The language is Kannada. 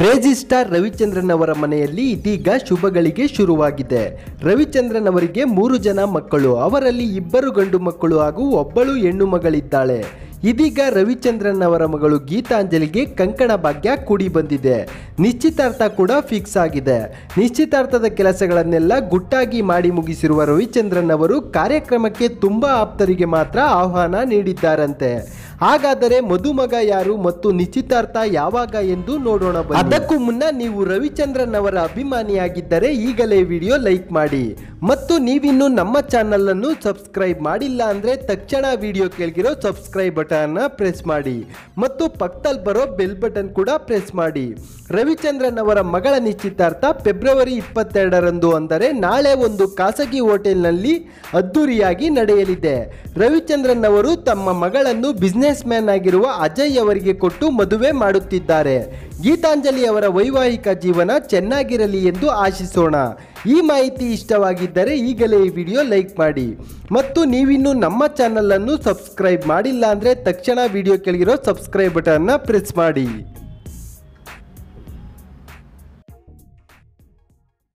ಕ್ರೇಜಿ ಸ್ಟಾರ್ ರವಿಚಂದ್ರನ್ ಅವರ ಮನೆಯಲ್ಲಿ ಇದೀಗ ಶುಭಗಳಿಗೆ ಶುರುವಾಗಿದೆ. ರವಿಚಂದ್ರನ್ ಅವರಿಗೆ ಮೂರು ಜನ ಮಕ್ಕಳು. ಅವರಲ್ಲಿ ಇಬ್ಬರು ಗಂಡು ಮಕ್ಕಳು ಹಾಗೂ ಒಬ್ಬಳು ಹೆಣ್ಣು ಮಗಳಿದ್ದಾಳೆ. ಇದೀಗ ರವಿಚಂದ್ರನ್ ಅವರ ಮಗಳು ಗೀತಾಂಜಲಿಗೆ ಕಂಕಣ ಭಾಗ್ಯ ಕೂಡಿ ಬಂದಿದೆ. ನಿಶ್ಚಿತಾರ್ಥ ಕೂಡ ಫಿಕ್ಸ್ ಆಗಿದೆ. ನಿಶ್ಚಿತಾರ್ಥದ ಕೆಲಸಗಳನ್ನೆಲ್ಲ ಗುಟ್ಟಾಗಿ ಮಾಡಿ ಮುಗಿಸಿರುವ ರವಿಚಂದ್ರನ್ ಅವರು ಕಾರ್ಯಕ್ರಮಕ್ಕೆ ತುಂಬಾ ಆಪ್ತರಿಗೆ ಮಾತ್ರ ಆಹ್ವಾನ ನೀಡಿದ್ದಾರಂತೆ. ಹಾಗಾದರೆ ಮಧುಮಗ ಯಾರು ಮತ್ತು ನಿಶ್ಚಿತಾರ್ಥ ಯಾವಾಗ ಎಂದು ನೋಡೋಣ. ಅದಕ್ಕೂ ಮುನ್ನ ನೀವು ರವಿಚಂದ್ರನ್ ಅವರ ಅಭಿಮಾನಿಯಾಗಿದ್ದರೆ ಈಗಲೇ ವಿಡಿಯೋ ಲೈಕ್ ಮಾಡಿ. ಮತ್ತು ನೀವಿನ್ನು ನಮ್ಮ ಚಾನಲ್ ಅನ್ನು ಸಬ್ಸ್ಕ್ರೈಬ್ ಮಾಡಿಲ್ಲ ಅಂದ್ರೆ ತಕ್ಷಣ ವಿಡಿಯೋ ಕೆಳಗಿರೋ ಸಬ್ಸ್ಕ್ರೈಬ್ ಬಟನ್ ಪ್ರೆಸ್ ಮಾಡಿ. ಮತ್ತು ಪಕ್ಕದಲ್ಲಿ ಬರೋ ಬೆಲ್ ಬಟನ್ ಕೂಡ ಪ್ರೆಸ್ ಮಾಡಿ. ರವಿಚಂದ್ರನ್ ಅವರ ಮಗಳ ನಿಶ್ಚಿತಾರ್ಥ ಫೆಬ್ರವರಿ ಇಪ್ಪತ್ತೆರಡರಂದು ಅಂದರೆ ನಾಳೆ ಒಂದು ಖಾಸಗಿ ಹೋಟೆಲ್ನಲ್ಲಿ ಅದ್ದೂರಿಯಾಗಿ ನಡೆಯಲಿದೆ. ರವಿಚಂದ್ರನ್ ಅವರು ತಮ್ಮ ಮಗಳನ್ನು ಬಿಸ್ನೆಸ್ ಮ್ಯಾನ್ ಆಗಿರುವ ಅಜಯ್ ಅವರಿಗೆ ಕೊಟ್ಟು ಮದುವೆ ಮಾಡುತ್ತಿದ್ದಾರೆ. ಗೀತಾಂಜಲಿ ಅವರ ವೈವಾಹಿಕ ಜೀವನ ಚೆನ್ನಾಗಿರಲಿ ಎಂದು ಆಶಿಸೋಣ. ಈ ಮಾಹಿತಿ ಇಷ್ಟವಾಗಿದ್ದರೆ ಈಗಲೇ ಈ ವಿಡಿಯೋ ಲೈಕ್ ಮಾಡಿ. ಮತ್ತು ನೀವಿನ್ನೂ ನಮ್ಮ ಚಾನಲನ್ನು ಸಬ್ಸ್ಕ್ರೈಬ್ ಮಾಡಿಲ್ಲ ಅಂದರೆ ತಕ್ಷಣ ವಿಡಿಯೋ ಕೆಳಗಿರೋ ಸಬ್ಸ್ಕ್ರೈಬ್ ಬಟನ್ನ ಪ್ರೆಸ್ ಮಾಡಿ.